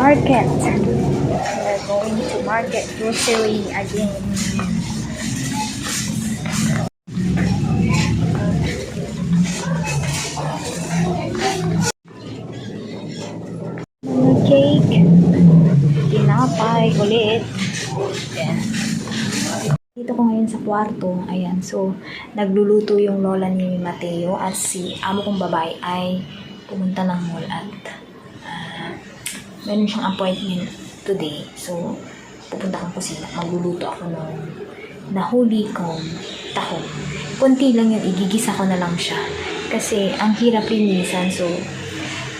market. We're going to market grocery again. Cake. Tinapay ulit. Ayan. Dito ko ngayon sa kwarto. Ayan. So, nagluluto yung lola ni Mateo at si amo kong babae ay pumunta ng mall at meron siyang appointment today. So, pupunta akong kusina. Magluluto ako ng nahuli kong tahong. Kunti lang yun. Igigisa ko na lang siya. Kasi ang hirap linisan. So,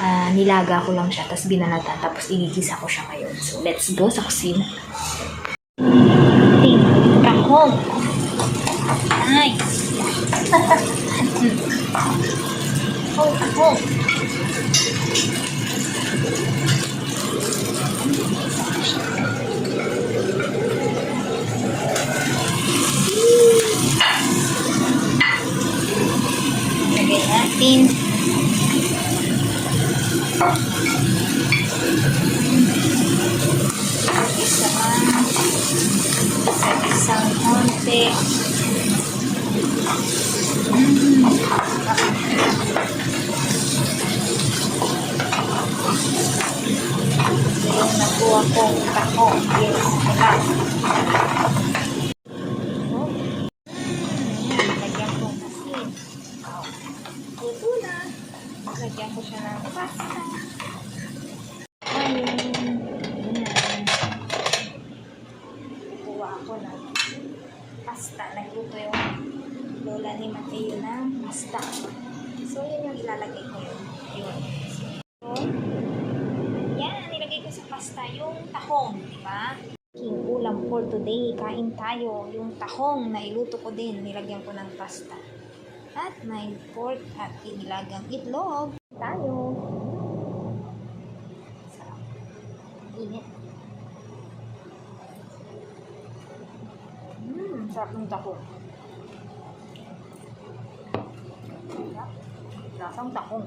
ah, nilaga ko lang siya. Tapos binalatan. Tapos igigisa ko siya ngayon. So, let's go sa kusina. Ting, tahong. Nice. oh, tahong. Natin. Isang, sa isang konti. Yung nakuha kong tako. Yes, wala. Oh. Lagyan ko ng asin. Oh. Luto na. Lagyan ko siya ng pasta. Ayun. Ayan. Kuha ako ng pasta. Nagluto yung lola ni Mateo ng pasta. So, yun yung ilalagay ko yun. Yun. So, yan. Nilagay ko sa pasta yung tahong. Di ba? King ulam for today. Kain tayo. Yung tahong na iluto ko din. Nilagyan ko ng pasta. At may pork at inilagang itlog. Tayo. Sarap. Init. Mmm, sarap ng tahong. Sarap. Lasang tahong.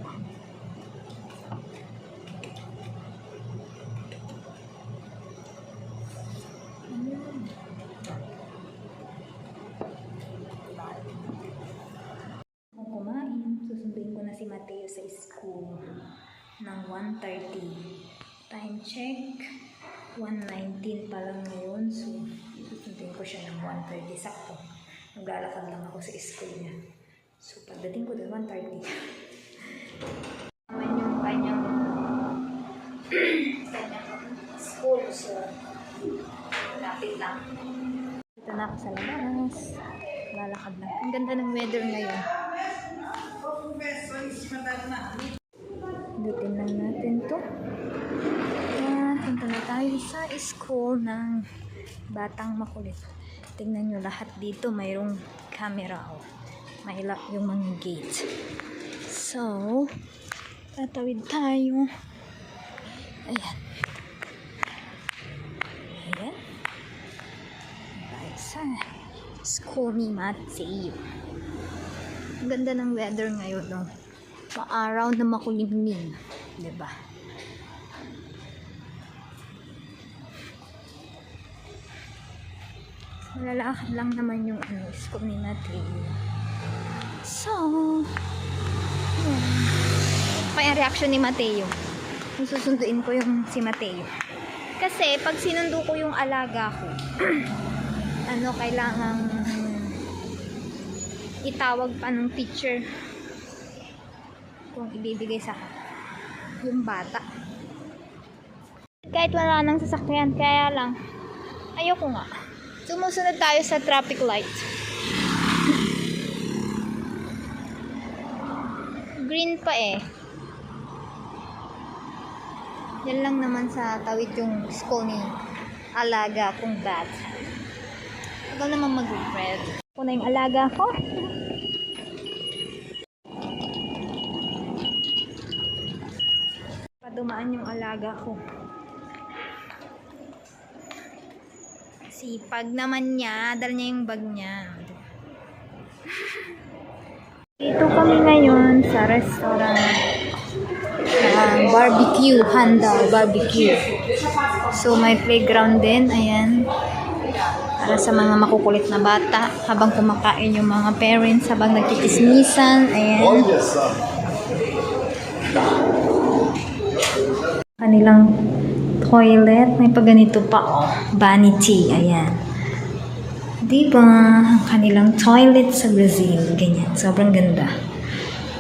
Mm. Kumain, susunduin ko na si Mateo sa school ng 1.30. Time check, 1.19 pa lang ngayon. So, susunduin ko siya ng 1.30. Sakto. Naglalakad lang ako sa school niya. So, pagdating ko doon, 1.30. Naman yung kanyang school. So, lapit lang. Dito na ako sa labas. Lalakad lang. Ang ganda ng weather ngayon. Dutin lang natin to. At punta na tayo sa school ng Batang Makulit. Tingnan nyo lahat dito. Mayroong camera. Oh. Mailap yung mga gate. So, tatawid tayo. Ayan. Ayan. Sa school ni Mateo. Ang ganda ng weather ngayon, no? Maaraw na makulimlim. 'di ba? Malalakad lang naman yung ano, school ni Mateo. Pa yung reaction ni Mateo. Susunduin ko yung si Mateo. Kasi, pag sinundo ko yung alaga ko, ano, kailangang itawag pa ng teacher kung ibibigay sa yung bata. Kahit wala nang sasakyan, kaya lang, ayoko nga. Sumusunod tayo sa traffic light. Green pa eh. Yan lang naman sa tawid yung school ni alaga kong bat. Tagal naman mag-red. Ako na yung alaga ko. Padumaan yung alaga ko. Sipag naman niya. Dala niya yung bag niya. Dito kami ngayon sa restaurant. Ng barbecue, handa, barbecue. So, may playground din, ayan. Para sa mga makukulit na bata, habang kumakain yung mga parents, habang nagkikismisan, ayan. Kanilang toilet, may paganito pa, oh, vanity, ayan. Diba? Ang kanilang toilet sa Brazil, ganyan. Sobrang ganda.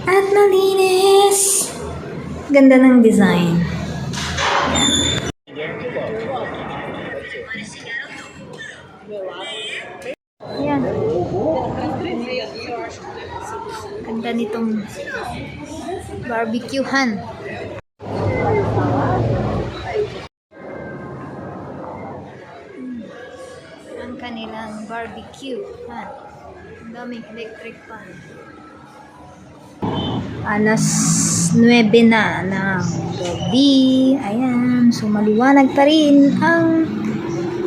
At malinis! Ganda ng design. Ayan. Ganda nitong barbecuehan. Ang kanilang barbecue. Ha? Ang daming electric pan. Alas 9 na ng gabi. Ayan. So, maliwanag pa rin ang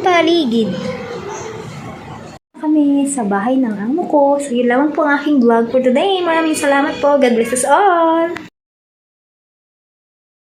paligid. Kami sa bahay ng amo ko. So, yun lamang po ang aking vlog for today. Maraming salamat po. God bless us all.